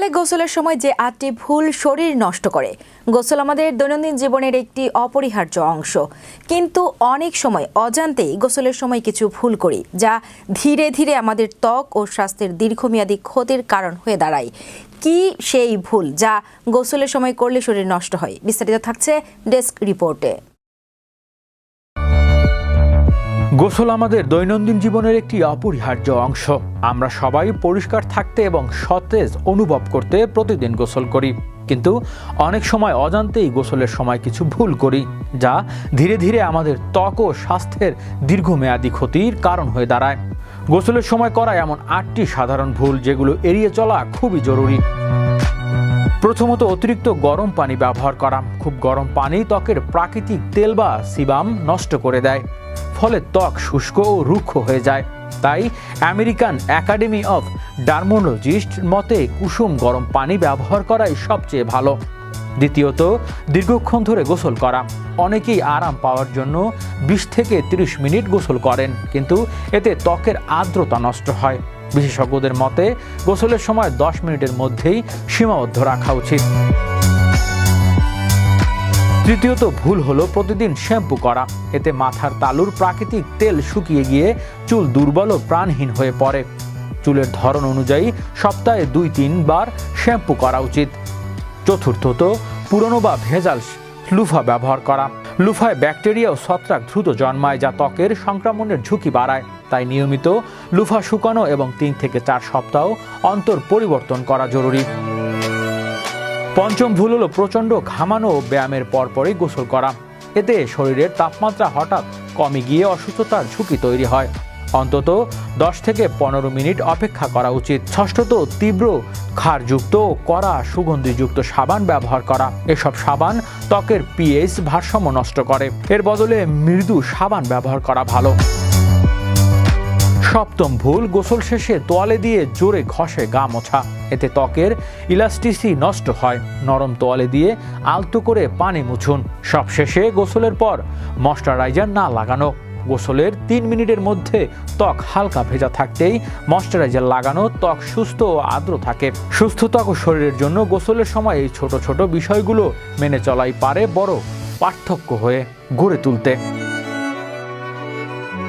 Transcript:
সকালে গোসলের সময় যে আটটি ভুল শরীর নষ্ট করে, গোসল আমাদের দৈনন্দিন জীবনের একটি অপরিহার্য অংশ। কিন্তু অনেক সময় অজান্তেই গোসলের সময় কিছু ভুল করি, যা ধীরে ধীরে আমাদের ত্বক ও স্বাস্থ্যের দীর্ঘমেয়াদী ক্ষতির কারণ হয়ে দাঁড়ায়। কি সেই ভুল যা গোসলের সময় করলে শরীর নষ্ট হয়? বিস্তারিত থাকছে ডেস্ক রিপোর্টে। গোসল আমাদের দৈনন্দিন জীবনের একটি অপরিহার্য অংশ। আমরা সবাই পরিষ্কার থাকতে এবং সতেজ অনুভব করতে প্রতিদিন গোসল করি। কিন্তু অনেক সময় অজান্তেই গোসলের সময় কিছু ভুল করি, যা ধীরে ধীরে আমাদের ত্বক ও স্বাস্থ্যের দীর্ঘমেয়াদী ক্ষতির কারণ হয়ে দাঁড়ায়। গোসলের সময় করা এমন আটটি সাধারণ ভুল যেগুলো এড়িয়ে চলা খুবই জরুরি। প্রথমত, অতিরিক্ত গরম পানি ব্যবহার করা। খুব গরম পানি ত্বকের প্রাকৃতিক তেল বা সিবাম নষ্ট করে দেয়। ফলে ত্বক শুষ্ক ও রুক্ষ হয়ে যায়। তাই আমেরিকান একাডেমি অফ ডার্মোলজিস্ট মতে কুসুম গরম পানি ব্যবহার করাই সবচেয়ে ভালো। দ্বিতীয়ত, দীর্ঘক্ষণ ধরে গোসল করা। অনেকেই আরাম পাওয়ার জন্য বিশ থেকে 30 মিনিট গোসল করেন, কিন্তু এতে ত্বকের আর্দ্রতা নষ্ট হয়। বিশেষজ্ঞদের মতে, গোসলের সময় 10 মিনিটের মধ্যেই সীমাবদ্ধ রাখা উচিত। তৃতীয়ত ভুল হলো প্রতিদিন শ্যাম্পু করা। এতে মাথার তালুর প্রাকৃতিক তেল শুকিয়ে গিয়ে চুল দুর্বল ও প্রাণহীন হয়ে পড়ে। চুলের ধরন অনুযায়ী সপ্তাহে দুই তিনবার শ্যাম্পু করা উচিত। চতুর্থত, পুরনো বা ভেজাল লুফা ব্যবহার করা। লুফায় ব্যাকটেরিয়া ও ছত্রাক দ্রুত জন্মায় যা ত্বকের সংক্রমণের ঝুঁকি বাড়ায়। তাই নিয়মিত লুফা শুকানো এবং তিন থেকে চার সপ্তাহ অন্তর পরিবর্তন করা জরুরি। পঞ্চম ভুল হলো প্রচণ্ড ঘামানো ব্যায়ামের পরপরই গোসল করা। এতে শরীরের তাপমাত্রা হঠাৎ কমে গিয়ে অসুস্থতার ঝুঁকি তৈরি হয়। অন্তত দশ থেকে পনেরো মিনিট অপেক্ষা করা উচিত। ষষ্ঠত, তীব্র ক্ষারযুক্ত ও কড়া সুগন্ধিযুক্ত সাবান ব্যবহার করা। এসব সাবান ত্বকের পিএইচ ভারসাম্য নষ্ট করে। এর বদলে মৃদু সাবান ব্যবহার করা ভালো। সপ্তম ভুল, গোসল শেষে তোয়ালে দিয়ে জোরে ঘষে গা মোছা। এতে ত্বকের ইলাস্টিসি নষ্ট হয়। নরম তোয়ালে দিয়ে আলতো করে পানি মুছুন। সবশেষে গোসলের পর ময়শ্চারাইজার না লাগানো। গোসলের তিন মিনিটের মধ্যে ত্বক হালকা ভেজা থাকতেই ময়শ্চারাইজার লাগানো ত্বক সুস্থ ও আর্দ্র থাকে। সুস্থ ত্বক ও শরীরের জন্য গোসলের সময় এই ছোট ছোট বিষয়গুলো মেনে চলাই পারে বড় পার্থক্য হয়ে গড়ে তুলতে।